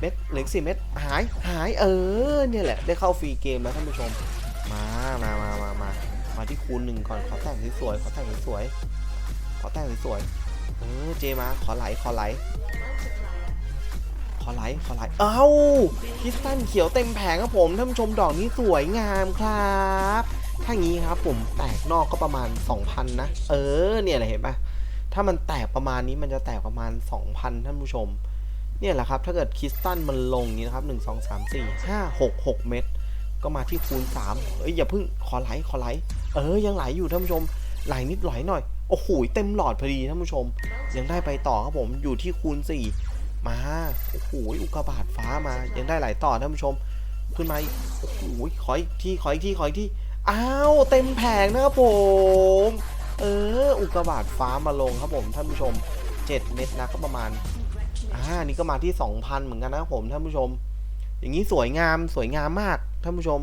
เม็ดเหลืออกสี่เม็ดหายหายเออเนี่ยแหละได้เข้าฟรีเกมแล้วท่านผู้ชม มามามามามามาที่คูณหนึ่งก่อนขอแต่งสวยๆขอแต่งสวยๆขอแต่งสวยๆเออเจมาขอไหลขอไหลขอไหลขอไหลเอ้าคริสตันเขียวเต็มแผงครับผมท่านผู้ชมดอกนี้สวยงามครับถ้างี้ครับผมแตกนอกก็ประมาณ 2,000 นะ เออเนี่ยเห็นปะถ้ามันแตกประมาณนี้มันจะแตกประมาณ 2,000 ท่านผู้ชม เนี่ยแหละครับถ้าเกิดคริสตันมันลงอย่างนี้นะครับ1 2 3 4 5 6 6เม็ดก็มาที่คูณ3เอ้ยอย่าเพิ่งขอไหลขอไหล เออยังไหลอยู่ท่านผู้ชมไหลนิดไหลหน่อย โอ้โหเต็มหลอดพอดีท่านผู้ชม ยังได้ไปต่อครับผมอยู่ที่คูณ4มาโอ้โหอุกกาบาตฟ้ามายังได้ไหลต่อท่านผู้ชม ขึ้นมาโอ้โหขออีกที่ขออีกที่ขออีกที่อ้าวเต็มแผงนะครับผมเอออุกกาบาตฟ้ามาลงครับผมท่านผู้ชม 7 เม็ดนะก็ประมาณ อ่านี่ก็มาที่ 2,000 เหมือนกันนะครับผมท่านผู้ชม อย่างนี้สวยงามสวยงามมากท่านผู้ชม